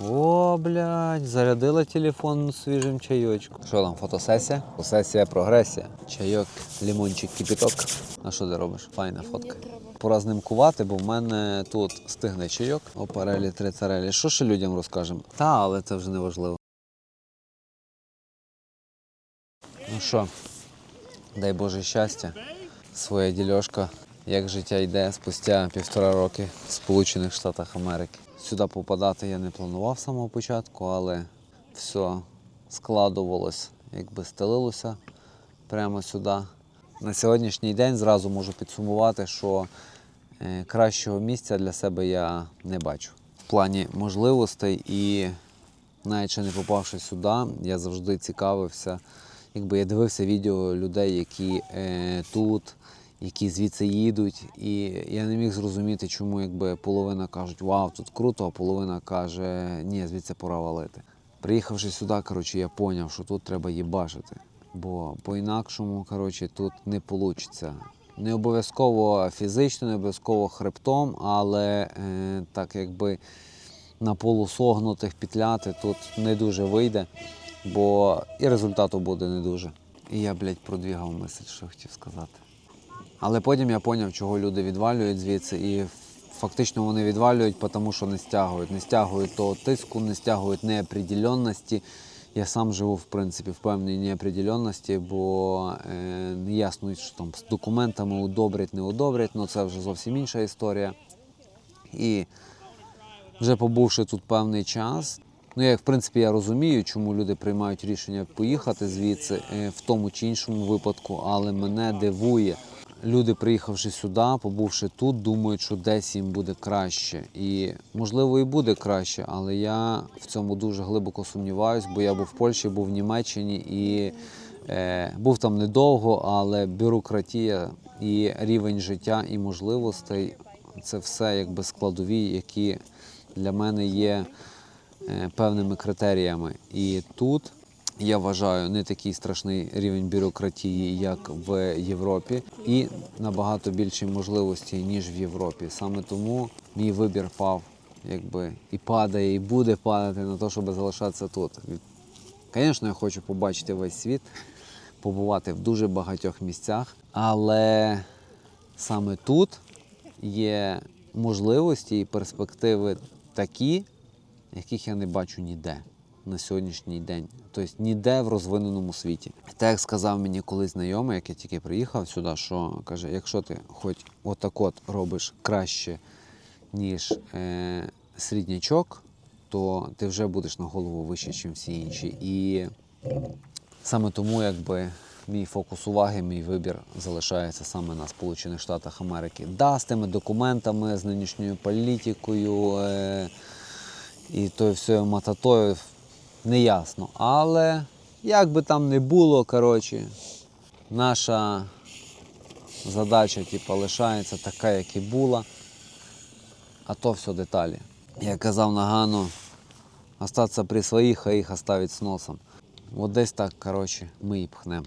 О, блядь, зарядила телефон свіжим чайочком. Що там, фотосесія? Фотосесія, прогресія. Чайок, лимончик, кипіток. А що ти робиш? Файна фотка. Пора з ним кувати, бо в мене тут стигне чайок. Опарелі, три царелі. Що ще людям розкажемо? Та, але це вже не важливо. Ну що, дай Боже щастя, своя дільошка, як життя йде спустя півтора роки в Сполучених Штатах Америки. Сюди попадати я не планував з самого початку, але все складувалось, якби стелилося прямо сюди. На сьогоднішній день зразу можу підсумувати, що е, кращого місця для себе я не бачу. В плані можливостей і навіть не попавши сюди, я завжди цікавився. Якби я дивився відео людей, які е, тут, які звідси їдуть, і я не міг зрозуміти, чому якби половина кажуть, вау, тут круто, а половина каже, ні, звідси пора валити. Приїхавши сюди, коротше, я зрозумів, що тут треба їбашити. Бо по-інакшому, коротше, тут не вийде. Не обов'язково фізично, не обов'язково хребтом, але е, так якби на полусогнутих петляти тут не дуже вийде, бо і результату буде не дуже. І я, блядь, продвігав мисль, що хотів сказати. Але потім я зрозумів, чого люди відвалюють звідси, і фактично вони відвалюють, тому що не стягують. Не стягують того тиску, не стягують неопределенності. Я сам живу, в принципі, в певній неопределенності, бо е, не ясно, що там з документами удобрять, не удобрять, але це вже зовсім інша історія. І вже побувши тут певний час. Ну, як в принципі я розумію, чому люди приймають рішення поїхати звідси е, в тому чи іншому випадку, але мене дивує. Люди, приїхавши сюди, побувши тут, думають, що десь їм буде краще. І можливо і буде краще, але я в цьому дуже глибоко сумніваюсь, бо я був в Польщі, був в Німеччині і е, був там недовго, але бюрократія і рівень життя і можливостей це все якби складові, які для мене є е, певними критеріями. І тут я вважаю не такий страшний рівень бюрократії, як в Європі, і набагато більші можливості, ніж в Європі. Саме тому мій вибір пав, якби і падає, і буде падати на те, щоб залишатися тут. Звісно, я хочу побачити весь світ, побувати в дуже багатьох місцях, але саме тут є можливості і перспективи такі, яких я не бачу ніде на сьогоднішній день. Тобто ніде в розвиненому світі. Так як сказав мені колись знайомий, як я тільки приїхав сюди, що каже, якщо ти хоч отак от робиш краще, ніж е, середнячок, то ти вже будеш на голову вище, ніж всі інші. І Саме тому, якби мій фокус уваги, мій вибір залишається саме на Сполучених Штатах Америки. Да, з тими документами, з нинішньою політикою е- і тою всією мататою не ясно. Але як би там не було, коротше, наша задача типу, лишається така, як і була, а то все деталі. Я казав Нагану, остатися при своїх, а їх оставить з носом. От десь так, коротше, ми і пхнемо.